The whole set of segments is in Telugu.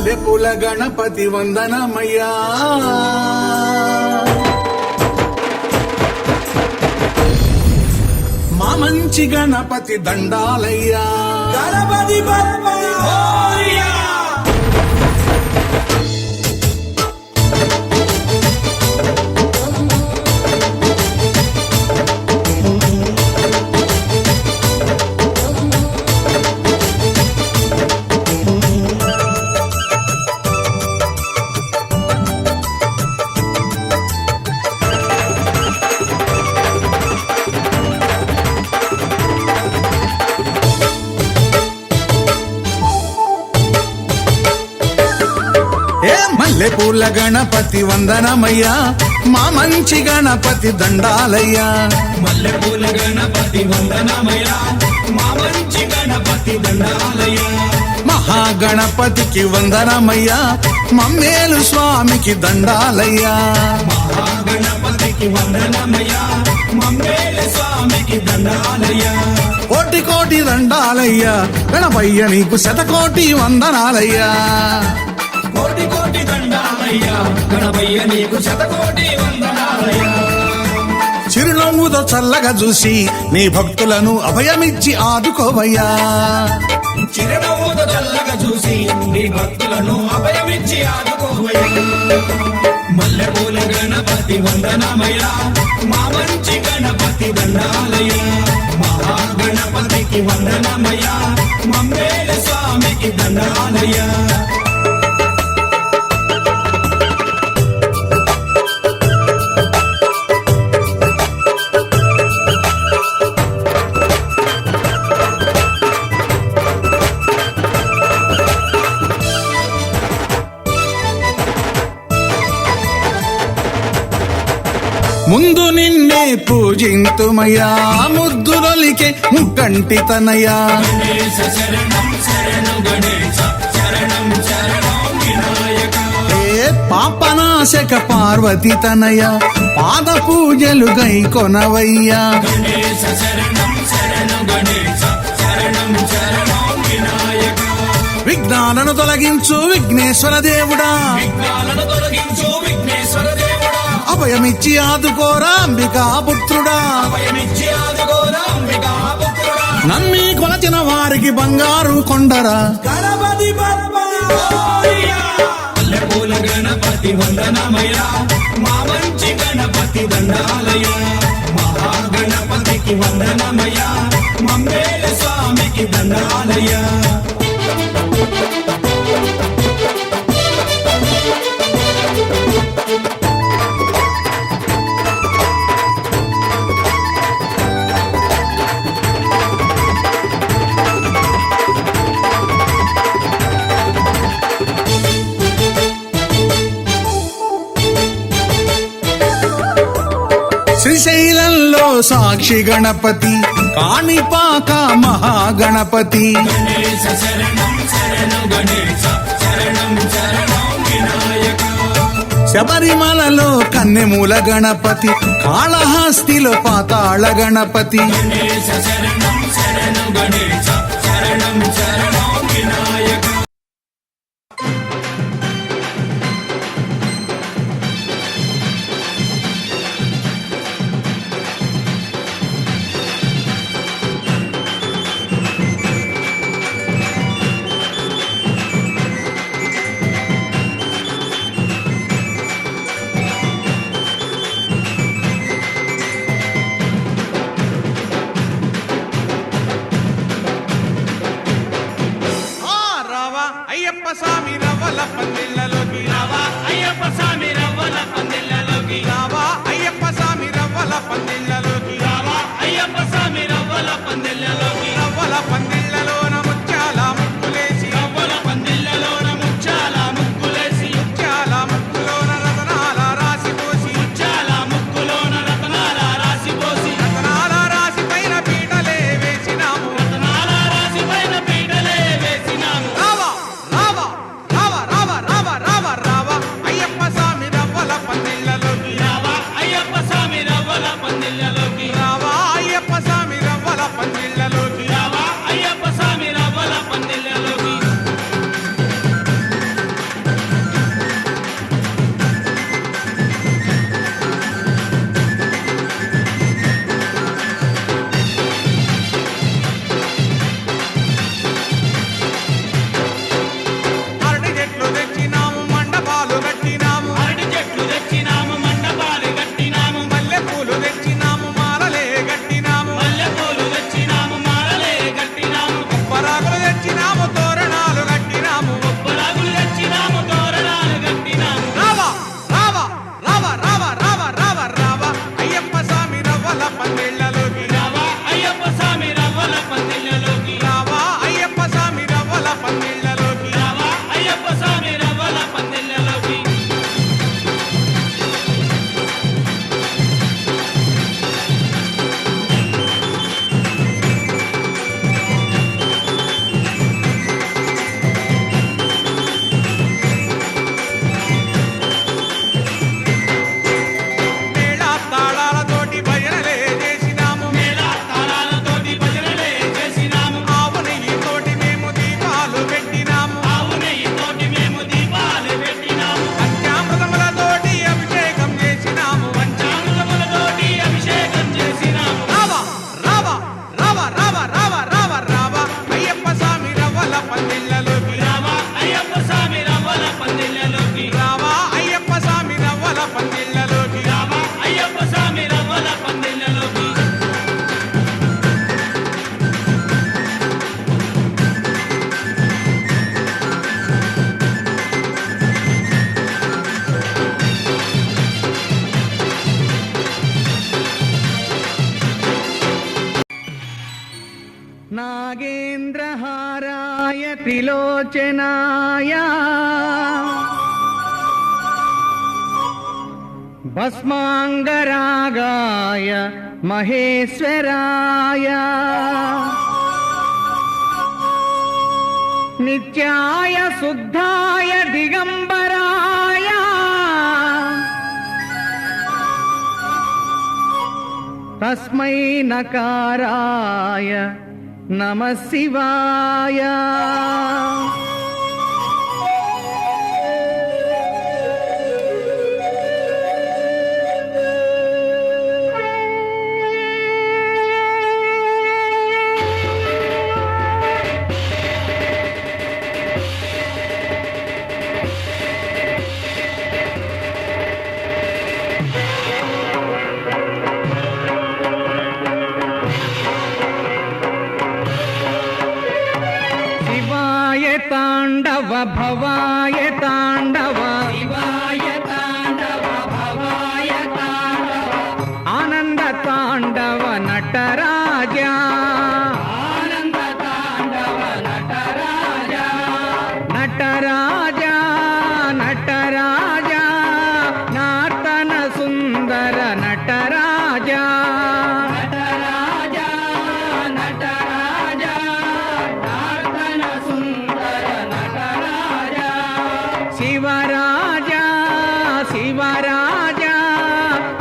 మల్లెపూల గణపతి వందనమయ్యా. మా మంచి గణపతి దండాలయ్యా. గణపతి మల్లెపూల గణపతి వందనమయ్యా మా మంచి గణపతి దండాలయ్యా. మల్లెపూల గణపతి వందనమయ మా మంచి గణపతి దండాలయ మహాగణపతికి వందనమయ్యా మమ్మేలు స్వామికి దండాలయ్యా. మహాగణపతికి వందనమయ మమ్మేల స్వామికి దండాలయ కోటి కోటి దండాలయ్యా గణపయ్య నీకు శతకోటి వందనాలయ్యా. కోటి కోటి దండాలయ్య. గణపయ్య నీకు శతకోటి వందనాలయ చిరునవ్వుతో చల్లగా చూసి నీ భక్తులను అభయమిచ్చి ఆదుకోవయ్యా. చిరునవ్వుతో చల్లగా చూసి నీ భక్తులను అభయమిచ్చి ఆదుకోవయ్య. మల్లెపూల గణపతి వందనమయ మా మంచి గణపతి దండాలయ మహాగణపతికి వందనమయ మమ్మేల స్వామికి దండాలయ పూజింతుమయా పూజింతుమయ్యా. ముద్దులొలికే ముక్కంటి తనయ్యా. ఏ పాపనాశక పార్వతి తనయ పాద పూజలు గై కొనవయ్యా. విఘ్నాలను తొలగించు విఘ్నేశ్వర దేవుడా. విఘ్నాలను తొలగించు అభయమిచ్చి ఆదుకోరా అంబికా పుత్రుడా నమ్మి కొలచిన వారికి బంగారు కొండరా. గణపతి పల్లెపూల గణపతి వందనమయ మా మంచి గణపతి దండాలయ మహాగణపతికి వందనమయ మమ్మేల స్వామికి దండాలయ శ్రీశైలంలో సాక్షి గణపతి కాణిపాక మహాగణపతి. శబరిమలలో కన్నెమూల గణపతి కాళహస్తిలో పాతాళ గణపతి. శరణం శరణం గణేశ శరణం శరణం Ahmed bin యోచనాయ భస్మాంగరాగాయ మహేశ్వరాయ. నిత్యాయ శుద్ధాయ దిగంబరాయ. తస్మై నకారాయ నమ శివాయ. शिवाय ताण्डव भवाय ताण्डव शिवाय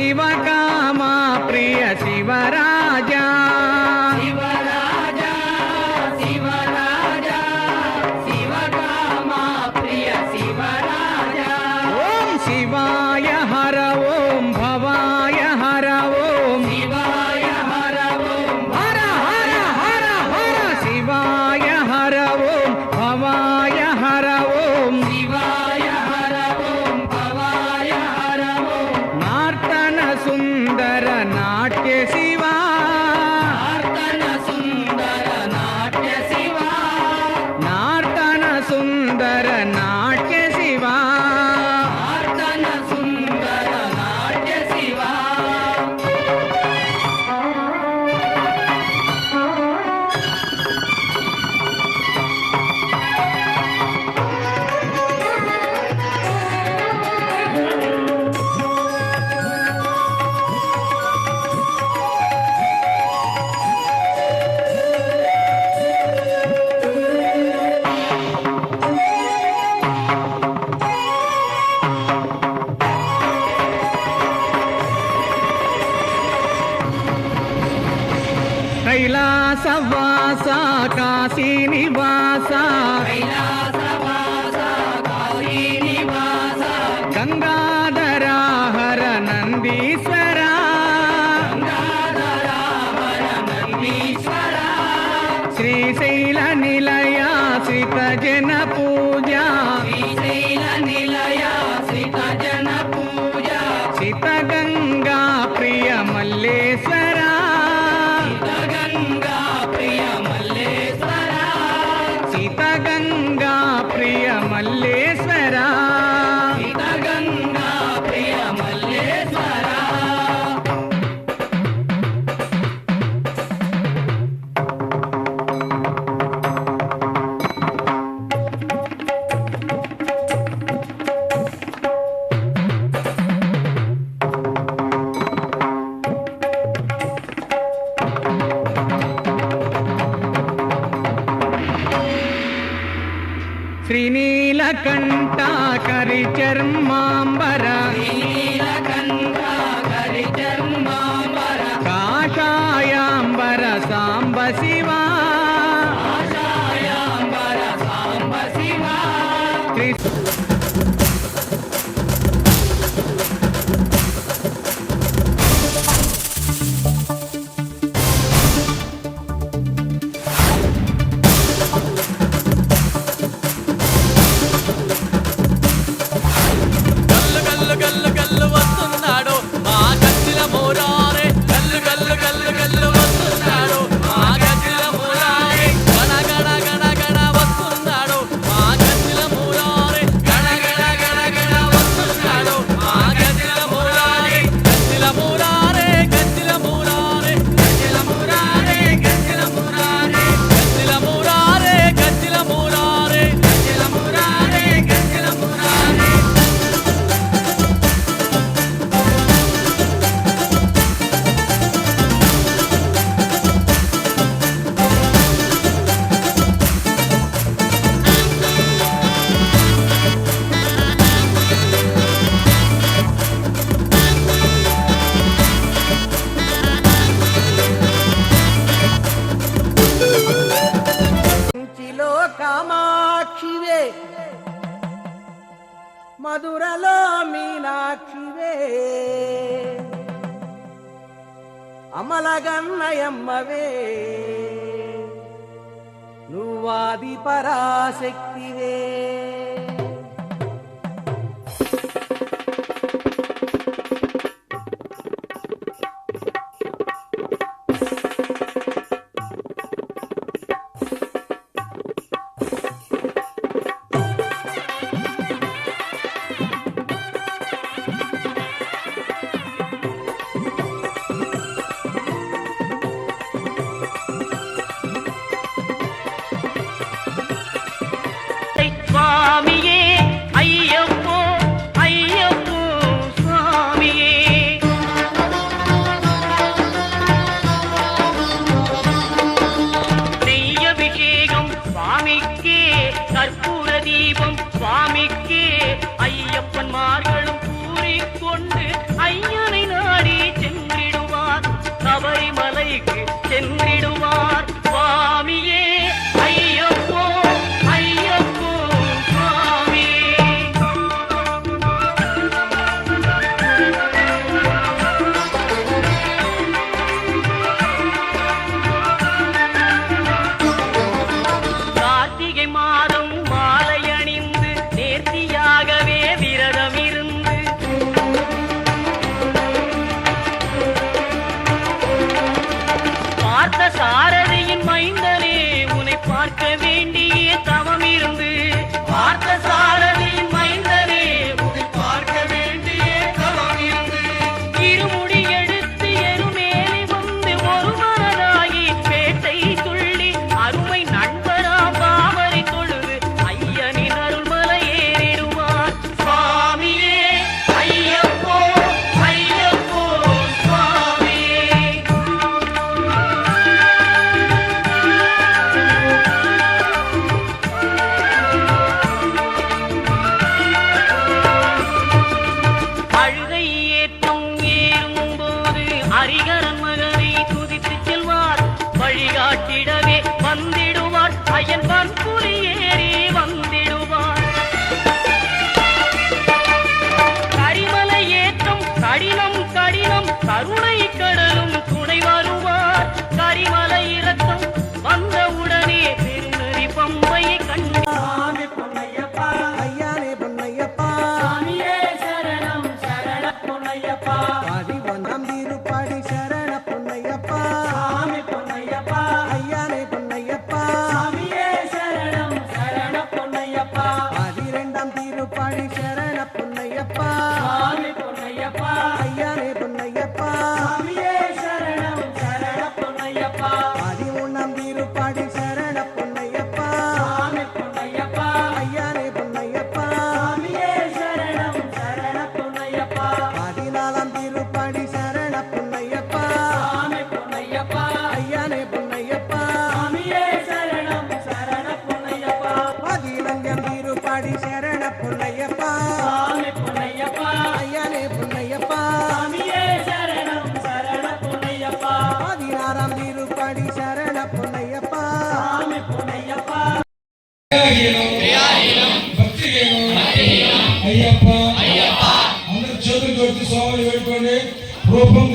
ಶಿವ கைலாச வாசா காசி நிவாசா அம்மா మాయమ్మవే నువ్వాది పరాశక్తివే. சுவாமிக்கு God. கருணை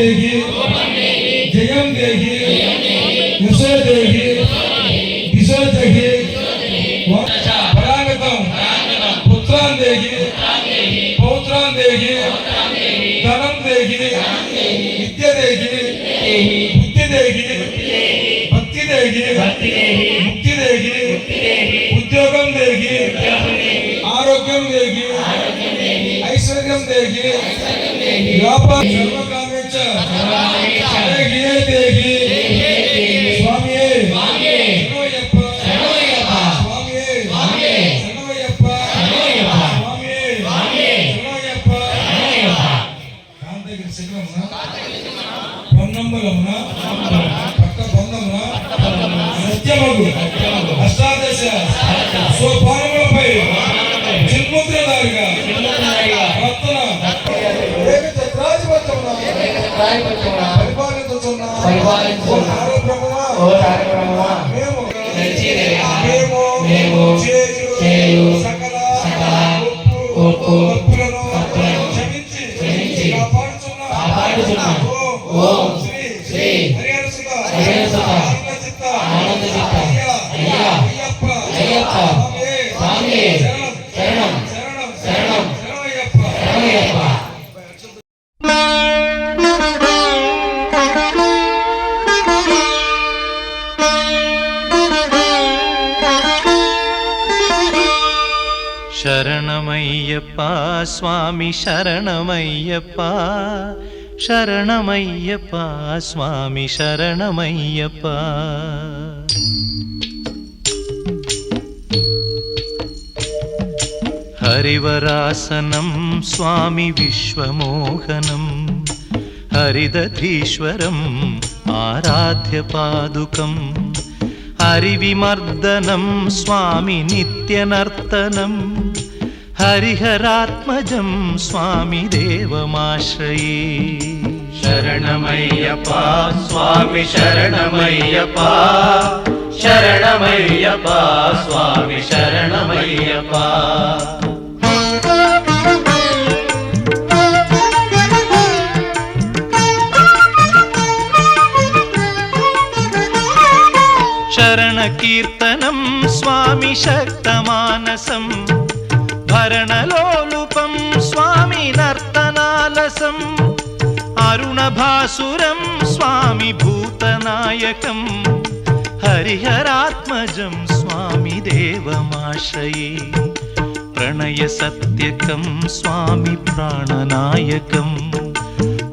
देगी। जगम देगी। विषय देगी। विषय देगी। परागतम पुत्रान देगी। पौत्रान देगी। धनम देगी। विद्या देगी। बुद्धि देगी। भक्ति देगी। मुक्ति देगी। उद्योगम देगी। आरोग्यम देगी। ऐश्वर्यम देगी। व्यापार పరిపాలించున్నా ఓ తారక బ్రహ్మ. మేము మేము ஐயப்பா சுவாமி சரணமையப்பா சரணமையப்பா சுவாமி சரணமையப்பா हरिवरासनं स्वामि विश्वमोहनं हरिदधीश्वरम् आराध्यपादुकम् हरिविमर्दनं स्वामि नित्यनर्तनम् ஹரிஹராத்மஜம் சுவாமி தேவமாஸ்ரயே. சரணமையப்பா சுவாமி சரணமையப்பா. சரணமையப்பா சுவாமி சரணமையப்பா. சரண கீர்த்தனம் சுவாமி சக்தமானசம். रणलोलुपं स्वामि नर्तनालसम् अरुणभासुरं स्वामि भूतनायकं हरिहरात्मजं स्वामि देवमाश्रये प्रणयसत्यकं स्वामि प्राणनायकम्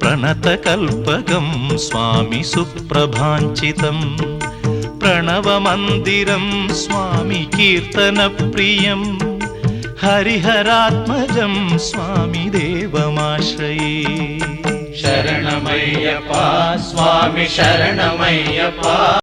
प्रणतकल्पकं स्वामि सुप्रभाञ्चितं प्रणवमन्दिरं स्वामि कीर्तनप्रियम्। हरिहरात्मजं स्वामी देवमाश्रये। शरणमयपा स्वामी शरणमयपा